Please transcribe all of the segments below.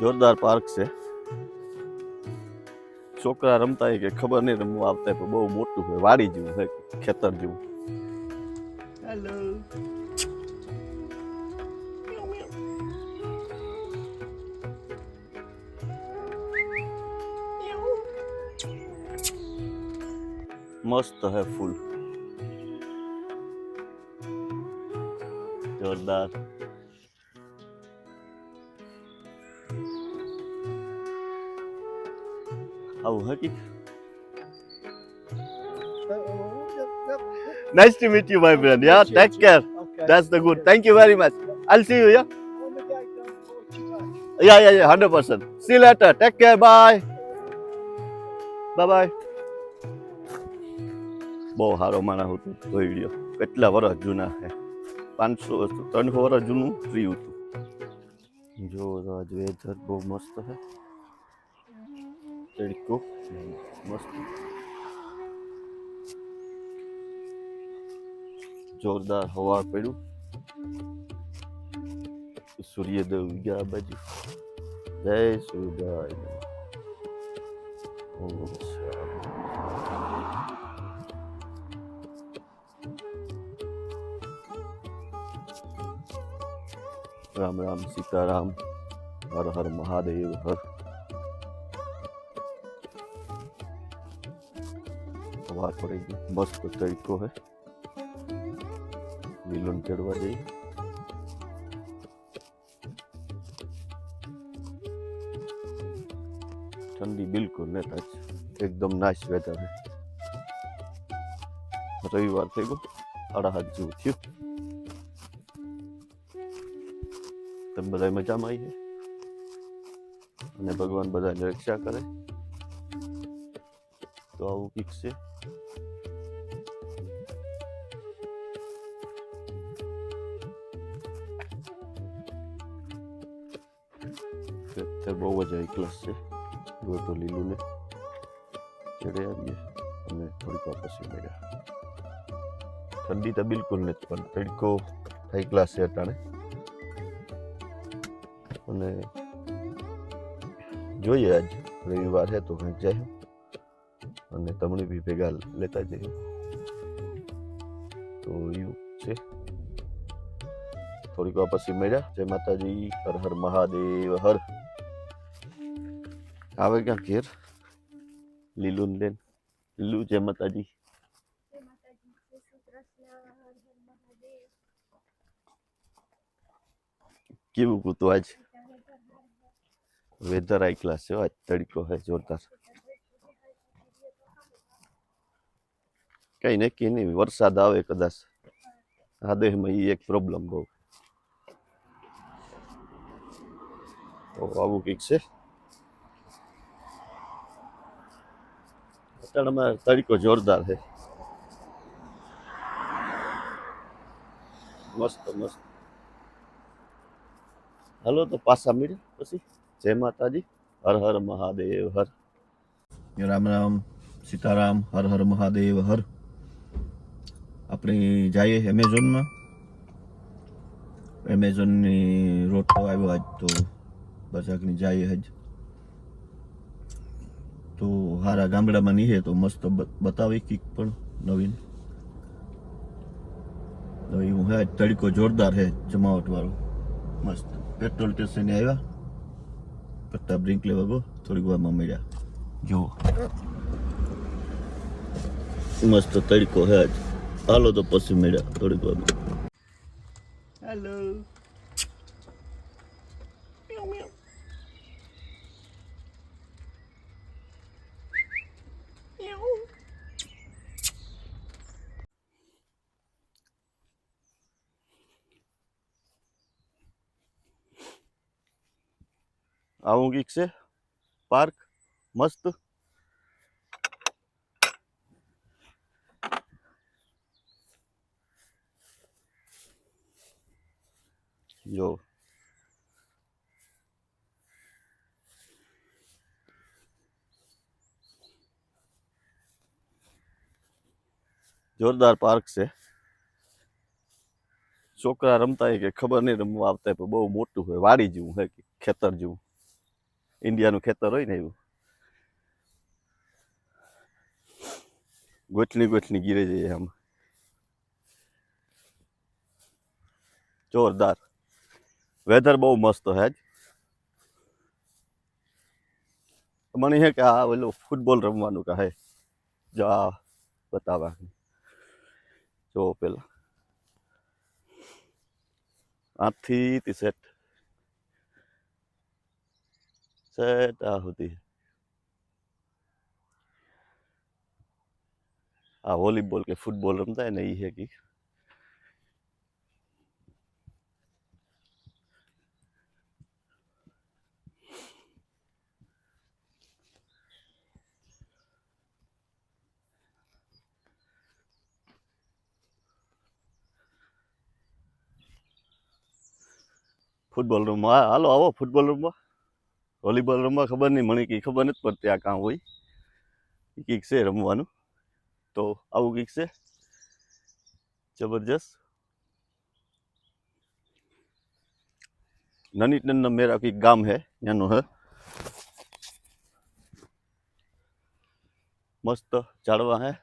જોરદાર પાર્ક છે છોકરા રમતા હોય કે ખબર નહીં રમવા આવતા હોય, પણ બહુ મોટું હોય વાડી જેવું છે ખેતર જેવું હેલો મસ્ત હે ફૂલ જોરદાર આવું હકી Nice to meet you, my friend. Yeah, Meet you take too. care. Okay. That's the good. Thank you very much. I'll see you. Yeah, On the gate, don't watch your back. yeah, yeah, yeah. Hundred percent. See you later. Take care. Bye. Bye, bye. બહુ સારો માણસ હતો video કેટલા વર્ષ જૂના છે પાંચસો ત્રણસો વર્ષ જૂનું ફ્રી હતું જો આજ વેધર બહુ મસ્ત છે તડકો મસ્ત જોરદાર હવા પડ્યું. સૂર્યદેવ ગયા બાજુ. જય શાંતિ. રામ રામ સીતારામ. હર હર મહાદેવ, હર વાર પડી ગઈ મસ્ત તરીકો હે લીલું ચડવા જઈએ ઠંડી બિલકુલ ને તાજ એકદમ નાશ વેધર હે રવિવાર થઈ ગયો સાડા હાથ જેવું થયું તમે બધા મજામાં આવી અને ભગવાન બધાની રક્ષા કરે તો આવું કંઈક છે અત્યારે બહુ જ હાઈ ક્લાસ છે ગોતો લીલું ને ચડે આવીએ અને થોડીક વાર પછી મળ્યા ઠંડી તો બિલકુલ નથી પણ તડકો હાઈ ક્લાસ છે અટાણે અને જોઈએ આજ રવિવાર છે તો કંઈક જાય અને તમને બી ભેગા લેતા જઈએ. તો એવું છે. થોડીક વાર પછી મળ્યા. જય માતાજી. હર હર મહાદેવ. હર. આવે ક્યાં ઘેર? લીલું બેન લીલું, જય માતાજી. કેવું કૂતું આજ? વેધર આઈ ક્લાસ છે આજ તડકો હે જોરદાર. કઈ નક્કી નહીં વરસાદ આવે કદાચ આ દેહમાં એ એક પ્રોબ્લેમ બહુ તો આવું કંઈક છે અત્યારમાં તડકો જોરદાર છે મસ્ત મસ્ત હાલો તો પાછા મળે પછી જય માતાજી હર હર મહાદેવ હર રામ રામ સીતારામ હર હર મહાદેવ હર આપણે જઈએ એમેઝોનમાં. એમેઝોનની રોટલો આવ્યો આજ તો બજાકની જઈએ હજ. તો હારા ગામડામાં નહીં તો મસ્ત બતાવી કીક પણ નવીન. તો એવું હે તડકો જોરદાર હે જમાવટ વાળો મસ્ત. પેટ્રોલ સ્ટેશને આવ્યા. પટ્ટા બ્રિંક લેવા ગો થોડીક વારમાં મળ્યા. જુઓ મસ્ત તડકો હે આજ. હાલો તો પછી મળ્યા થોડીક વારમાં હેલો આવું કંઈક છે પાર્ક મસ્ત જો જોરદાર પાર્ક છે. છોકરા રમતા હોય કે ખબર નહીં રમવા આવતા પણ બહુ મોટું હોય, વાડી જેવું હોય ખેતર જેવું. ઇન્ડિયાનું ખેતર હોય ને એવું. ગોઠણી ગોઠણી ગીરે જઈએ આમ. જોરદાર. વેધર બહુ મસ્ત હે આજ. મને હે કે આ પેલું ફૂટબોલ રમવાનું કહે. જો આ બતાવા જો પેલા. આથી તી સેટ સેટ આ સુધી. આ વોલીબોલ કે ફૂટબોલ રમતા ને એ હે કે. ફૂટબોલ રમવા હાલો, આવો ફૂટબોલ રમવા વોલીબોલ રમવા ખબર નહીં, મને કંઈ ખબર નથી પડતી આ કામ હોય. એ કંઈક છે રમવાનું. તો આવું કંઈક છે. જબરજસ્ત. નની ટનના મેરા કંઈક ગામ હે, ત્યાંનું હે. મસ્ત ઝાડવા હે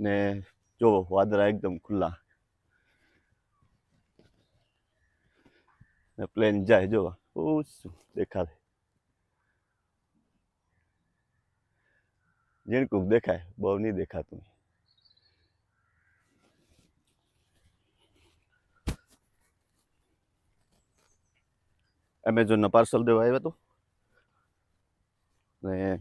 ને, જો વાદળા એકદમ ખુલ્લા. ને પ્લેન જાય, જો. શું દેખાય. ઝીણકુક દેખાય, બહુ નહીં દેખાતું. એમેઝોનના પાર્સલ દેવા આવ્યો હતો ને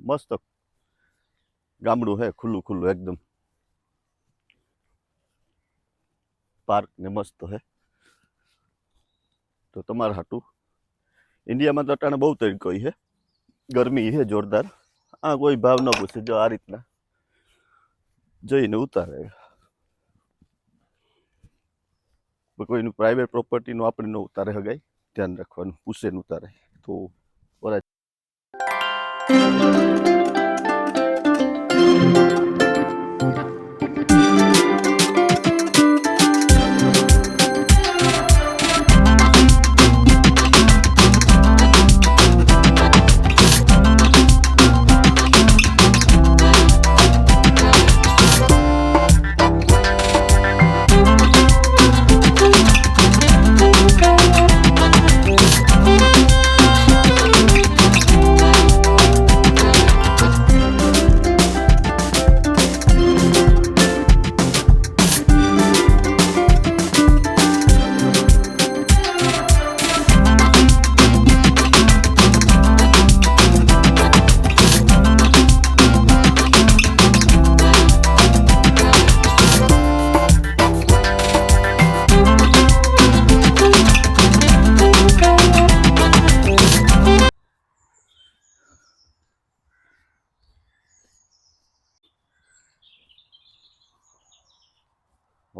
મસ્ત ગામડું હે, ખુલ્લું ખુલ્લું, એકદમ. પાર્ક ને મસ્ત હે. તો તમારે હાટું. ઇન્ડિયામાં તો અટાણે બહુ તરીકો છે. ગરમી છે જોરદાર. આ કોઈ ભાવ ન પૂછે જો આ રીતના. જઈને ઉતારે. કોઈનું પ્રાઇવેટ પ્રોપર્ટીનું આપણે ન ઉતારે હગાઈ ધ્યાન રાખવાનું, પૂછે ન ઉતારે. તો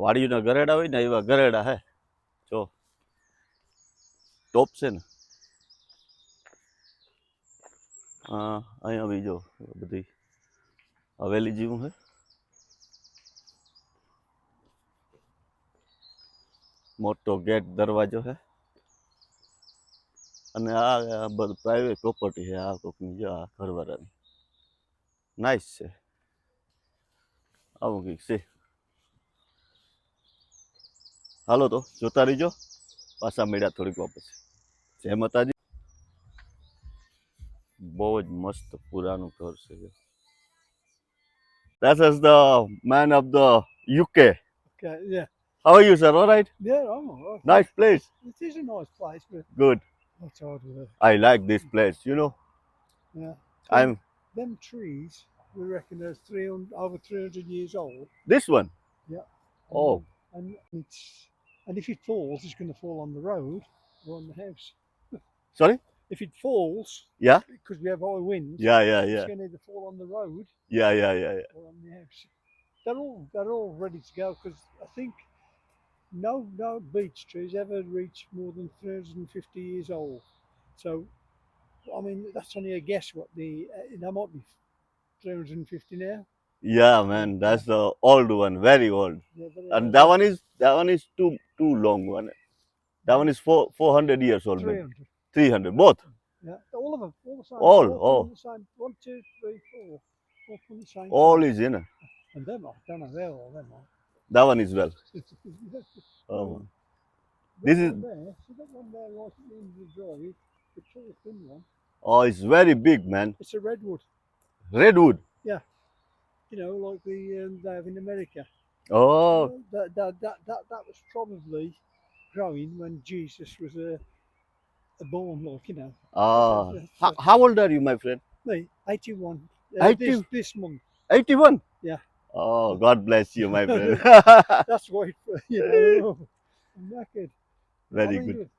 વાડીના ગરેડા હોય ને એવા ગરેડા હે. જો. ટોપ છે ને. હા, અહીંયા બીજો બધી હવેલી જેવું હે. મોટો ગેટ દરવાજો હે. અને આ બધું પ્રાઇવેટ પ્રોપર્ટી છે આ કોકની જો, આ ઘરવાળાની. નાઇસ છે. આવું કંઈક છે. હાલો તો જોતા રહીજો પાછા મળ્યા થોડીક વાર પછી જય માતાજી બહુ જ મસ્ત પુરાનું ઘર છે That is the man of the UK. Okay, yeah. How are you, sir? All right? Yeah, I'm all right. Nice place. It is a nice place, but Good. it's hard work. I like this place. You know, Yeah. I'm Them trees, we reckon they're 300, over 300 years old. this one. Yeah. Oh, And it's and if it falls, it's going to fall on the road or on the house. sorry? If it falls, Yeah? because we have high winds, Yeah, yeah, yeah. it's going to either fall on the road Yeah, yeah, yeah, yeah. or on the house. They're all they're all ready to go because I think no no beech trees ever reach more than 350 years old. So, I mean that's only a guess what the uh, that might be 350 now. Yeah, man, that's the old one, very old. And that one is that one is too too long one. That one is four four hundred years old, 300. Three hundred, both. Yeah, all of them, all the same. All, all. on the same. One, two, three, four. All from the same. All is in. It. And them, I don't know, they're all them. are. That one is well. oh. This is- one there. See that one there right at the end of the drive? The tall thin one. Oh, it's very big, man. It's a redwood. Redwood. You know, like the um, they have in America. Oh, That, that, that, that, that was probably growing when Jesus was a, a born, like, you know. ah. How, how old are you, my friend? Me, 81. Uh, 80? This, this month. 81? Yeah. Oh, God bless you, my friend. That's why, you know, I'm knackered. very I mean, good.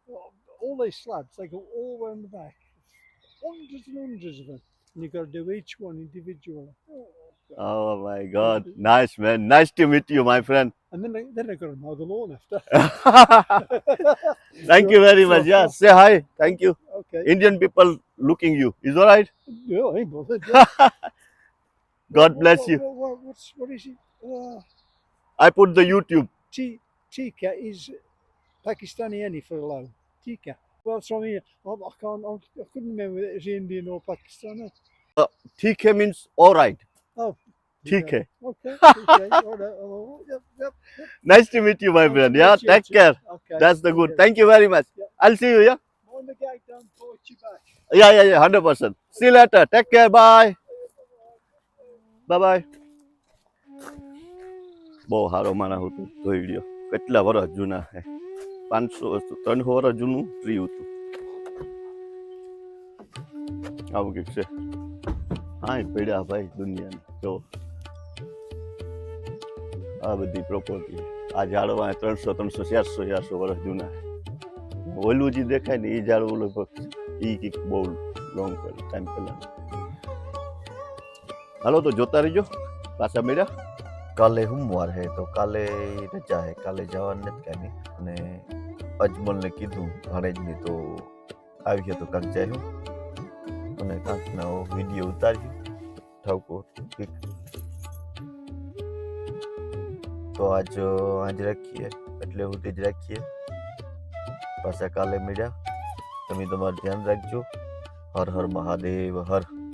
All these slabs, they go all around the back. Hundreds and hundreds of them. And you've got to do each one individually. Oh. Oh, my God. Nice, man. Nice to meet you, my friend. And then, they, then I've got to mow the lawn after. Thank you very much. Yeah, say hi. Thank you. Okay. Indian people looking you. Is all right? Yeah, I ain't bothered. yeah. God bless what, you. What, what, what's, what is it? Uh, I put the YouTube. T- Tika is Pakistani any for a loan. Tika. Well, from here, I. I, I can't, I, I couldn't remember whether it was Indian or Pakistani. TK means all right. Oh. TK. Okay. okay. all right. Oh, yep, yep. Nice to meet you, my Nice friend. to Yeah, meet you take too. care. Okay. That's the good. okay. Thank you very much. Yeah. I'll see you. Yeah. Mind the gate, don't bite you back. Yeah, yeah, yeah. Hundred percent. See you later. Take care. Bye. Bye bye. બહુ સારો માણસ હતું ધોઈડ્યો કેટલા વર્ષ જૂના હે પાંચસો ત્રણસો વર્ષ જૂનું ટ્રી હતું આવું કંઈક છે હા પડ્યા ભાઈ દુનિયા જો, આ બધી પ્રોપર્ટી આ ઝાડવા ત્રણસો ત્રણસો, ચારસો ચારસો વર્ષ જૂના. ઓલું જે દેખાય ને એ ઝાડવું લગભગ એ કંઈક બહુ લોંગ ટાઈમ પહેલાં. હાલો, તો જોતા રહીજો. પાછા મળ્યા. કાલે સોમવાર હે, તો કાલે રજા હે. કાલે જવાનું નથી કાંઈ અને અજમલને કીધું, ભાણેજની તો આવી ગયા તો કાંક જાય અને કાંકનો વિડીયો ઉતાર્યો ઠાવકો ઠીક તો આજ આજ રાખીએ એટલે સુધી જ રાખીએ પાછા કાલે મળ્યા તમે તમારું ધ્યાન રાખજો હર હર મહાદેવ હર